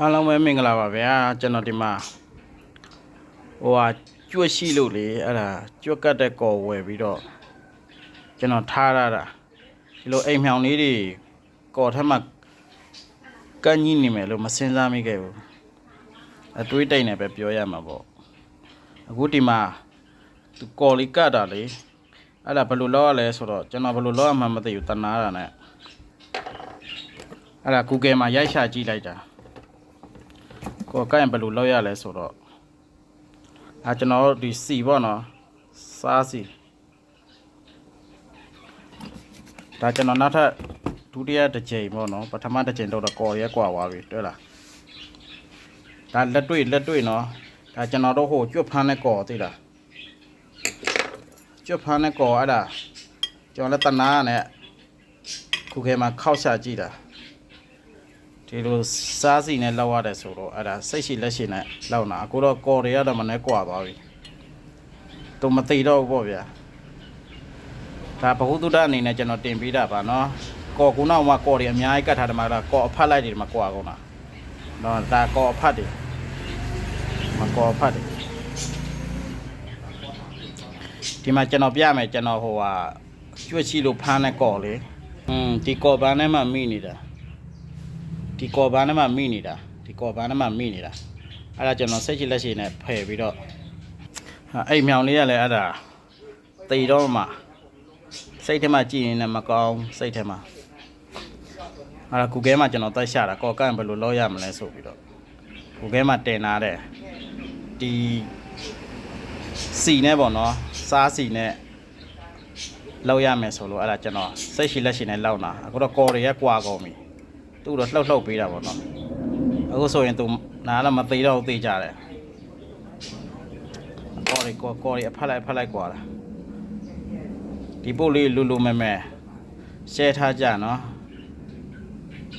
အားလုံးပဲမင်္ဂလာပါဗျာကျွန်တော်ဒီမှာဟိုဟာကျွတ်ရှိလို့လေအဲ့ဒါကျွတ်ကတ်တဲ့ကော်ဝယ်ပြီးတော့ကျွန်တော်ထားရတာဒီလိုအိမ်မြောင်လေးတွေကော်ထက်မှကန့်ကြီးနေမယ်လို့မစင်စားမိခဲ့ဘူးအတွေးတိတ်နေပဲပြောရမှာပေါ့အခုဒီမှာသူကော်လေးကတ်တာလေအဲ့ဒါဘယ်လိုလုပ်ရလဲဆိုတော့ကျွန်တော်ဘယ်လိုလုပ်ရမှန်းမသိဘူးတနာတာနဲ့အဲ့ဒါ Google မှာရိုက်ရှာကြည့်လိုက်တာ ကိုယ်ကရင်ဘယ်လိုလုပ်ရလဲဆိုတော့အာကျွန်တော်တို့ဒီစီပေါ့နော်စားစီဒါကျွန်တော်နောက်ထပ်ဒုတိယတစ်ချိန်ပေါ့နော်ပထမတစ်ချိန်တော့ကော်ရဲကွာသွားပြီတွေ့လားဒါလက်တွေ့လက်တွေ့နော်ဒါကျွန်တော်တို့ဟိုကျွတ်ဖမ်းတဲ့ကော်သိလားကျွတ်ဖမ်းတဲ့ကော်အဲ့ဒါကျွန်တော်လည်းတနာနဲ့ခုခဲမှာခောက်ရှာကြည့်တာ ဒီလိုစားစီနဲ့လောက်ရတယ်ဆိုတော့အဲ့ဒါစိတ်ရှိလက်ရှိနဲ့လောက်နာအခုတော့ကော်တွေရတော့မနဲ့ကွာသွားပြီသူမသိတော့ဘူးပေါ့ဗျာဒါဘ ഹു တုဒ္ဒအနေနဲ့ကျွန်တော်တင်ပေးတာပါနော်ကော်ကူနောက်မှာကော်တွေအများကြီးကတ်ထားတယ်မှာဒါကော်အဖတ်လိုက်တယ်မှာကွာကုန်တာနော်ဒါကော်အဖတ်တယ်မကော်အဖတ်တယ်ဒီမှာကျွန်တော်ပြမယ်ကျွန်တော်ဟိုဟာကျွတ်ချီလို့ဖမ်းတဲ့ကော်လေอืมဒီကော်ပန်းထဲမှာမိနေတာ ဒီကော်ဘာနဲ့မှမိနေတာဒီကော်ဘာနဲ့မှမိနေတာအဲ့ဒါကျွန်တော်စိတ်ရှိလက်ရှိနဲ့ဖယ်ပြီးတော့ဟာအဲ့မြောင်လေးကလည်းအဲ့ဒါတိတ်တော့မှစိတ်ထဲမှာကြည်ရင်လည်းမကောင်းစိတ်ထဲမှာအဲ့ဒါ Google မှာကျွန်တော်တက်ရှာတာကော်ကန်ဘယ်လိုလုပ်ရမလဲဆိုပြီးတော့ Google မှာတင်လာတဲ့ဒီစီနဲ့ပေါ့နော်စားစီနဲ့လောက်ရမယ်ဆိုလို့အဲ့ဒါကျွန်တော်စိတ်ရှိလက်ရှိနဲ့လောက်တာအခုတော့ကော်တွေရက်ကွာကုန်ပြီ သူ့တော့လှုပ်လှုပ်ပေးတာပေါ့နော်အခုဆိုရင်သူနားလည်းမသေးတော့ဘူးသေးကြတယ်ကော်ရီကော်ကော်ရီအဖက်လိုက်အဖက်လိုက်กว่าလားဒီပုတ်လေးလူလူမဲမဲရှဲထားကြနော်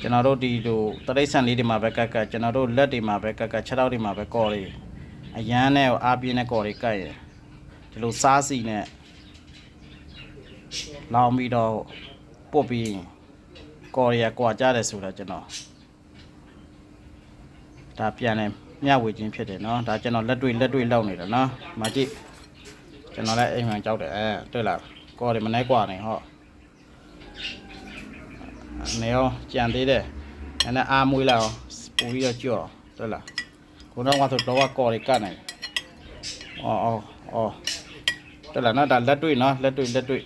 ကျွန်တော်တို့ဒီလိုတရိတ်ဆန်လေးတွေမှာပဲကတ်ကတ်ကျွန်တော်တို့လက်တွေမှာပဲကတ်ကတ်ခြေထောက်တွေမှာပဲကော်ရီအရန်နဲ့အားပြင်းတဲ့ကော်ရီကတ်ရင်ဒီလိုစားစီနဲ့လောင်ပြီးတော့ပုတ်ပြီးရင် ကော်ရီယာကွာကြတယ်ဆိုတာကျွန်တော်ဒါပြန်လဲမျှဝေခြင်းဖြစ်တယ်နော်ဒါကျွန်တော်လက်တွေ့လက်တွေ့လောက်နေတာနော်မကြည့်ကျွန်တော်လည်းအိမ်မှန်ကြောက်တယ်အဲတွေ့လားကော်ရီမနေကွာနေဟောနေရောကြံသေးတယ်အဲ့ဒါအာမွေးလာအောင်ပူပြီးတော့ကြော့တွေ့လားခုနကဆိုတော့ကော်ရီကတ်နေအော်အော်အော်တွေ့လားနော်ဒါလက်တွေ့နော်လက်တွေ့လက်တွေ့